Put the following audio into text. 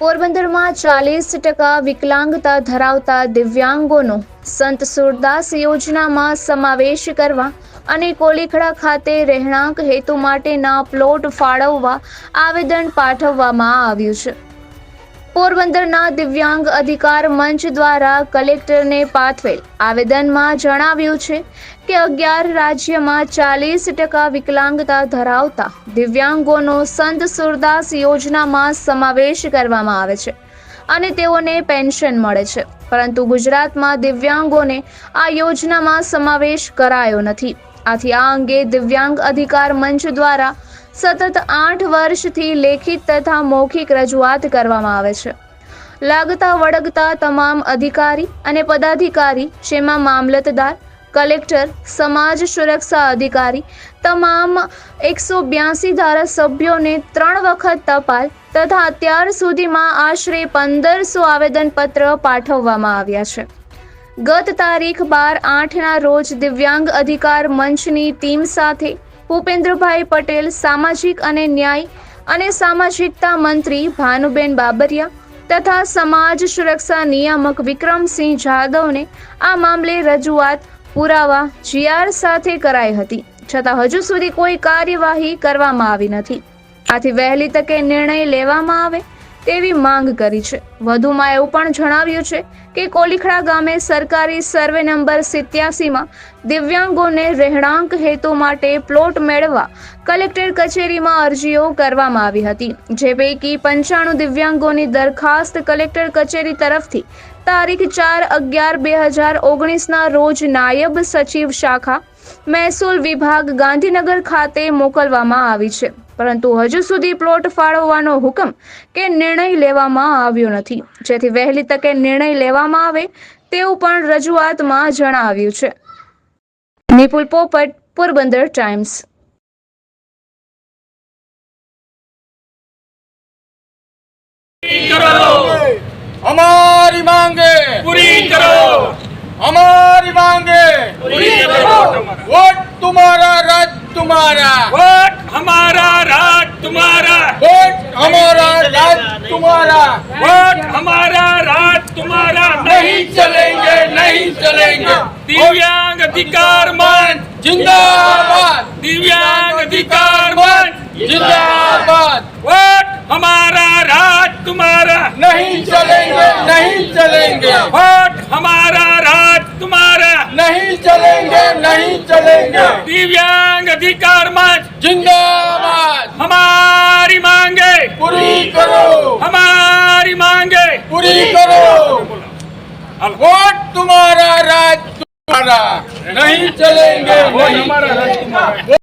પોરબંદરમાં ચાલીસ ટકા વિકલાંગતા ધરાવતા દિવ્યાંગોનો સંત સુરદાસ યોજનામાં સમાવેશ કરવા અને કોલીખડા ખાતે રહેણાંક હેતુ માટેના પ્લોટ ફાળવવા આવેદન પાઠવવામાં આવ્યું છે. પોરબંદરના દિવ્યાંગ અધિકાર મંચ દ્વારા કલેક્ટરને પાઠવેલ આવેદનમાં જણાવ્યું છે કે અગિયાર રાજ્યમાં ચાલીસ ટકા વિકલાંગતા ધરાવતા દિવ્યાંગોનો સંત સુરદાસ યોજનામાં સમાવેશ કરવામાં આવે છે અને તેઓને પેન્શન મળે છે. પરંતુ ગુજરાતમાં દિવ્યાંગોને આ યોજનામાં સમાવેશ કરાયો નથી. આથી આ અંગે દિવ્યાંગ અધિકાર મંચ દ્વારા સતત આઠ વર્ષથી લેખિત તથા મૌખિક રજૂઆત કરવામાં આવે છે. લાગતા વળગતા તમામ અધિકારી અને પદાધિકારી, જેમાં મામલતદાર, કલેક્ટર, સમાજ સુરક્ષા અધિકારી, તમામ એકસો બ્યાસી ધારાસભ્યોને ત્રણ વખત ટપાલ તથા અત્યાર સુધીમાં આશરે પંદરસો આવેદનપત્ર પાઠવવામાં આવ્યા છે. ગત તારીખ બાર આઠના રોજ દિવ્યાંગ અધિકાર મંચની ટીમ સાથે ભૂપેન્દ્રભાઈ પટેલ, સામાજિક અને ન્યાય અને સામાજિકતા મંત્રી ભાનુબેન બાબરિયા તથા સમાજ સુરક્ષા નિયામક વિક્રમસિંહ જાદવને આ મામલે રજૂઆત પુરાવા જીઆર સાથે કરાઈ હતી. છતાં હજુ સુધી કોઈ કાર્યવાહી કરવામાં આવી નથી. આથી વહેલી તકે નિર્ણય લેવામાં આવે તેવી માંગ કરી છે. વધુમાં એવું પણ જણાવ્યું છે કે કોલીખડા ગામે સરકારી સર્વે નંબર સિત્યાસીમાં દિવ્યાંગોને રહેણાંક હેતુ માટે પ્લોટ મેળવવા કલેક્ટર કચેરીમાં અરજીઓ કરવામાં આવી હતી. જે પૈકી પંચાણું દિવ્યાંગોની દરખાસ્ત કલેક્ટર કચેરી તરફથી તારીખ ચાર અગિયાર બે હજાર ઓગણીસના રોજ નાયબ સચિવ શાખા મહેસૂલ વિભાગ ગાંધીનગર ખાતે મોકલવામાં આવી છે. પરંતુ હજુ સુધી પ્લોટ ફાળવવાનો હુકમ કે નિર્ણય લેવામાં આવ્યો નથી. જેથી વહેલી તકે નિર્ણય લેવામાં આવે તેવું પણ રજૂઆતમાં જણાવ્યું છે. નિપુલ પોપટ, પોરબંદર ટાઈમ્સ. અમારી માંગે हमारी मांगे। वोट तुम्हारा राज तुम्हारा। वोट हमारा राज तुम्हारा। वोट हमारा राज तुम्हारा। वोट हमारा राज तुम्हारा। नहीं चलेंगे नहीं चलेंगे। दिव्यांग अधिकार मान। जिंदाबाद। दिव्यांग अधिकार मान। जिंदाबाद। वोट हमारा राज तुम्हारा। नहीं चलेंगे। नहीं चलेंगे दिव्यांग अधिकार मंच जिंदाबाद हमारी मांगे पूरी करो हमारी मांगे पूरी करो वोट तुम्हारा राज तुम्हारा नहीं चलेंगे नहीं